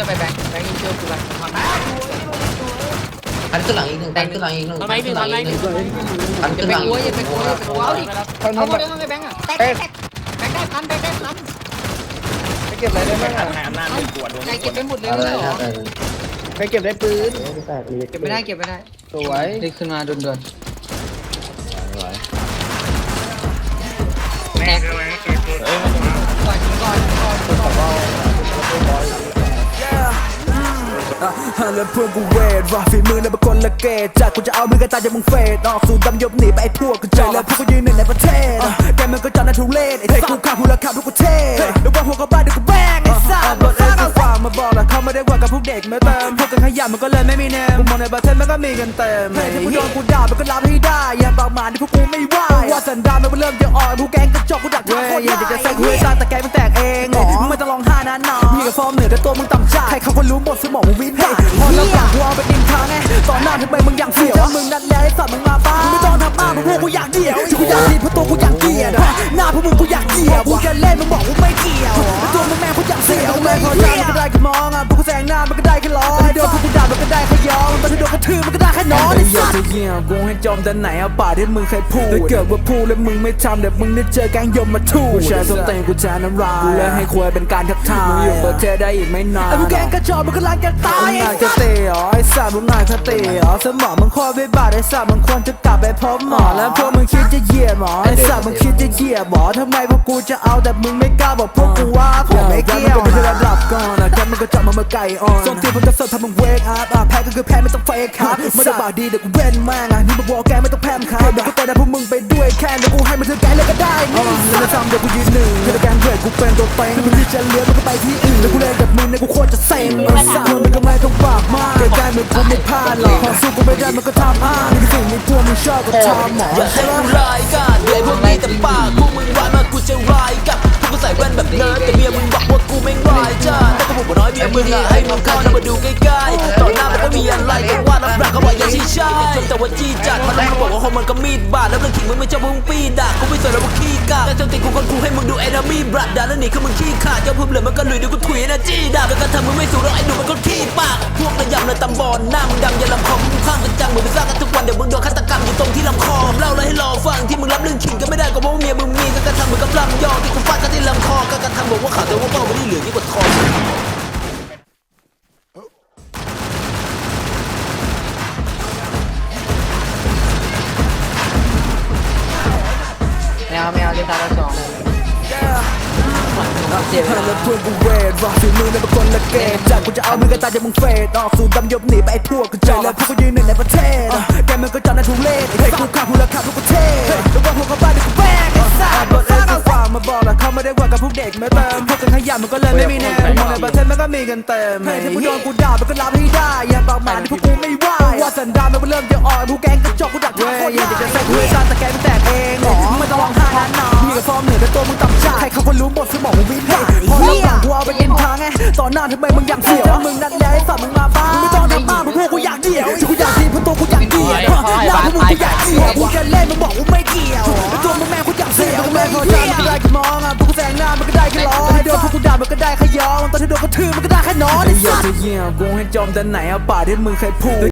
ช่วยไปแบงค์แบงค์ยิงช่วยกูไปทำอันขึ้นหลังอีกหนึ่งอันขึ้นหลังอีกหนึ่งทำไมพี่ทำไมพี่งอันอย่าขึ้นไปหลังกลัวอย่าไปกลัวอย่าไปกลัวเอาดิทันทัเอานหมดเลยทำไมแบงค์อะแตกแตกแบงค์ได้พันแบงค์ได้พันไปเก็บอะไรได้บ้างอะอำนาจเป็นปวดใครเก็บไปหมดเลยอะไรเหรอนะไปเก็บได้ปืนเก็บไม่ได้เก็บไม่ได้สวยรีบขึ้นมาด่วนแม่คือมันเก็บตัวๆก่อนยิงก่อน แล้วเพื่อนกูเวทว่าฝีมือแล้วเป็นคนละเกตจากกูจะเอามือกันตายจามึงเฟดออกสู่ดำยบหนีไปไอ้พวกกูใจแล้วพวกกูยืนหนึ่งในประเทศแกมันก็จอดในทุเรศไอ้กูข้าหูละข้าทุกประเทศเดี๋ยวว่าหัวกับบ้านเดี๋ยวกูแบงไอ้สัตว์บอกเองกูฝากมาบอกแล้วเขาไม่ได้ว่ากับพวกเด็กไม่เติมพวกกันขยันมันก็เลยไม่มีแนวกูมองในประเทศมันก็มีกันเต็มเฮ้ยถ้ากูโดนกูด่ามันก็รับให้ได้อย่าปากหมาที่พวกกูไม่ไหวว่าสันดานมันเริ่มจะอ่อนพวกแกงกระจอกกูดักทางโคตรอยากจะใส่กูให้ตายแต่แกมัน แต่ตัวมึงต่ำจ้าใครเขาก็รู้หมดสมองมึงวินพอแล้วฝั่งกูเอาไปดินทางไงตอนหน้าทำไมมึงอยากเสียวมึงนั่นแหละไอ้สัตว์มึงมาป้าไม่ต้องทำมากมึงพวกกูอยากเดี่ยวกูอยากดีเพราะตัวกูอยากเกลียดหน้าพวกมึงกูอยากเกลียดกูจะเล่นมึงบอกกูไม่เกี่ยวตัวมึงแม่งกูอยากเสียวไม่พอใจมันก็ได้แค่มองอะพวกกูแซงหน้ามันก็ได้แค่ร้องโดนพวกกูด่ามันก็ได้แค่ ยอมตอนที่โดนกระทืบมันก็ได้แค่นอนไอ้สัตว์จะเยี่ยกูให้จอมแต่ไหนเอาป่าที่มึงเคยพูดถ้าเกิดว่าพูดแล้วมึงไม่ทำเดี๋ยวมึงได้เจอแกงยมมาทูกูแชร์ส้นเตงกูแชร์น้ำลายกูเลยให้ควายเป็นการทักทายมึงอยู่ประเทศได้อีกไม่นานไอ้พวกแกงกระจอกมันก็รักจะตายไอ้สัตว์เตะอ๋อไอ้สัตว์ มึงงานสตะอ๋อสมองมึงโคตรวิบัติไอ้สัตว์มึงควรจะกลับไปพบหมอแล้วพวกมึงคิดจะเหยียดหมอไอ้สัตว์มึงคิดจะเหยียดหมอทำไมพวกกูจะเอาแต่มึงไม่กล้าบอกพวกกูว่าผมไม่เกี่ยวมันก็ระดับก่อนนะแกมันก็จับมาเมื่อไก่อ่อนส่งทีมมันก็เสิร์ฟทำมึงเวกอัพอะแพ้ก็คือแพ้ไม่ต้องเฟกครับไม่ได้บาดดีเดี๋ยวกูเว้นม่งอะนี่มาบอกแกไม่ต้องแพมครับเดี๋ยวกูเตะได้พวกมึงไปด้วยแค่เดี๋ยวกูให้มันถึงแกเลยก็ได้นี่แล้วทำเดี๋ยวกูยืนหนึ่งเดี๋ยวแกงเวทกูเป็นตัวเต็งมึงที่จะเลี้ยงมันก็ไปที่อื่นแล้วกูเล่นกับมึงเนี่ยกูโคตรจะเซ็งมันสั่งมันก็ไม่ต้องปากมาก กูไม่พลาดหรอกพอสู้กูไม่ได้มันก็ทำอ้างนี่คือสิ่งที่พวกมึงชอบก็ทำหมออย่าให้กูร้ายกาดเดี๋ยพวกนี้แต่ปากพวกมึงร้ายมากกูจะร้ายกับพวกกูใส่แว่นแบบเนิร์ดแต่เมียมึงบอกว่ากูไม่งรายจ้าแต่ก็บอกน้อยเมียมึงอะให้มึงเข้ามาดูใกล้ๆต่อหน้ามันก็มีอะไรแต่ว่าน้ำปลาเขาบอกอย่าชี้ช่แต่ว่าจี้จัดมันแล้วมันบอกว่าคนมันก็มีดบาดแล้วมันขิงมึงไม่ชอบมึงปีด่ากูไม่สนแล้วมึงขี้กากแต่จนติดกูคนกูให้มึงดูเอนามีบลัดด่าแล้วหนี่คือมึงขี้ขาดเจ้าพุ่มเหลือมันก็ลุยเดี๋ยวกูถุยนะจี้ด่าแล้วก็ทำมึงไม่สูงหรอกไอ้หนูมันก็ขี้ปากพวก ระยตำบอลหน้ามึงดำอย่าลำคอมึงข้างกันจังเหมึงไปสร้างกันทุกวันเดี๋ยวมึงโดนฆาตกรรมอยู่ตรงที่ลำคอเล่าเลยให้รอฟังที่มึงรับเรื่องขิงก็ไม่ได้ก็เพราะว่าเมียมึงมีก็กระทำเหมือนกับลำยองที่กูฟาดกันที่ลำคอก็กระทำบอกว่าขาดแต่ว่าเป้าไม่ได้เหลือยิ่งกว่าทอไม่เอาไม่เอาเล่นตาละสอง เจ็บแล้วเพื่อนกูเวทว่าฝีมือแล้วเป็นคนละเกตจากกูจะเอามือกันตายจามึงเฟดออกสู่ดำยบหนีไปไอ้พวกกูใจแล้วพวกกูยืนหนึ่งในประเทศแกมันก็จอดในทุเรศไอ้กูข้าหูละข้าทุกประเทศเดี๋ยวว่าหัวกับบ้าดิกูแบงไอ้สัตว์บอกเองกูฝากมาบอกแล้วเขาไม่ได้ว่ากับพวกเด็กไม่เติมพวกกันขยันมันก็เลยไม่มีแนวมองในประเทศมันก็มีกันเต็มเฮ้ยถ้ากูโดนกูด่ามันก็รับให้ได้อย่าปากหมาที่พวกกูไม่ไหวว่าสันดานมันเริ่มจะอ่อนพวกแกงกระจอกกูดักทางโคตรอยากจะใส่กูให้ รเขาก็รู้หมดสมองมึงวินพอแล้วฝั่งกูเอาไปดินทางไงตอนหน้าทำไมมึงอยากเสียวมึงนั่นแหละไอ้สัตว์มึงมาป้าไม่ต้องทำมากมึงพวกกูอยากเดี่ยวกูอยากดีเพราะตัวกูอยากเกลียดหน้าพวกมึงกูอยากเกลียดกูจะเล่นมึงบอกกูไม่เกี่ยวตัวมึงแม่งกูอยากเสียวแม่งพอใจมันก็ได้แค่มองอะพวกกูแซงหน้ามันก็ได้แค่ร้องโดนพวกกูด่ามันก็ได้แค่ยอมตอนที่โดนกระทืบมันก็ได้แค่นอนไอ้เหี้ยจะเยี่ยกูให้จอมแต่ไหนเอาป่าที่มึงเคยพูด